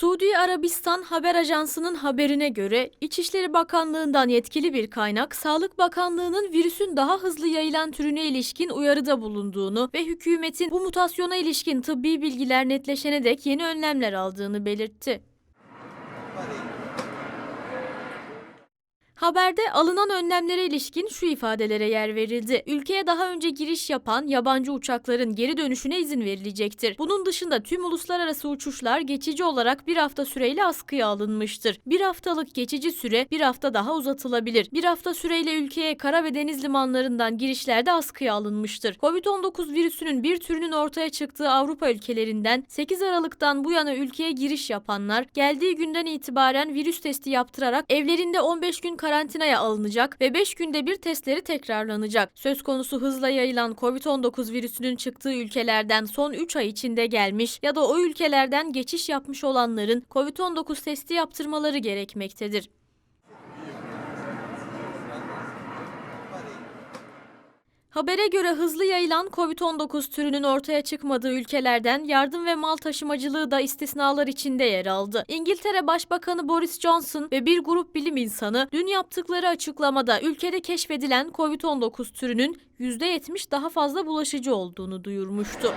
Suudi Arabistan Haber Ajansı'nın haberine göre İçişleri Bakanlığı'ndan yetkili bir kaynak, Sağlık Bakanlığı'nın virüsün daha hızlı yayılan türüne ilişkin uyarıda bulunduğunu ve hükümetin bu mutasyona ilişkin tıbbi bilgiler netleşene dek yeni önlemler aldığını belirtti. Haberde alınan önlemlere ilişkin şu ifadelere yer verildi. Ülkeye daha önce giriş yapan yabancı uçakların geri dönüşüne izin verilecektir. Bunun dışında tüm uluslararası uçuşlar geçici olarak bir hafta süreyle askıya alınmıştır. Bir haftalık geçici süre bir hafta daha uzatılabilir. Bir hafta süreyle ülkeye kara ve deniz limanlarından girişlerde askıya alınmıştır. Covid-19 virüsünün bir türünün ortaya çıktığı Avrupa ülkelerinden 8 Aralık'tan bu yana ülkeye giriş yapanlar geldiği günden itibaren virüs testi yaptırarak evlerinde 15 gün karantinaya alınacak ve 5 günde bir testleri tekrarlanacak. Söz konusu hızla yayılan COVID-19 virüsünün çıktığı ülkelerden son 3 ay içinde gelmiş ya da o ülkelerden geçiş yapmış olanların COVID-19 testi yaptırmaları gerekmektedir. Habere göre hızlı yayılan COVID-19 türünün ortaya çıkmadığı ülkelerden yardım ve mal taşımacılığı da istisnalar içinde yer aldı. İngiltere Başbakanı Boris Johnson ve bir grup bilim insanı dün yaptıkları açıklamada ülkede keşfedilen COVID-19 türünün %70 daha fazla bulaşıcı olduğunu duyurmuştu.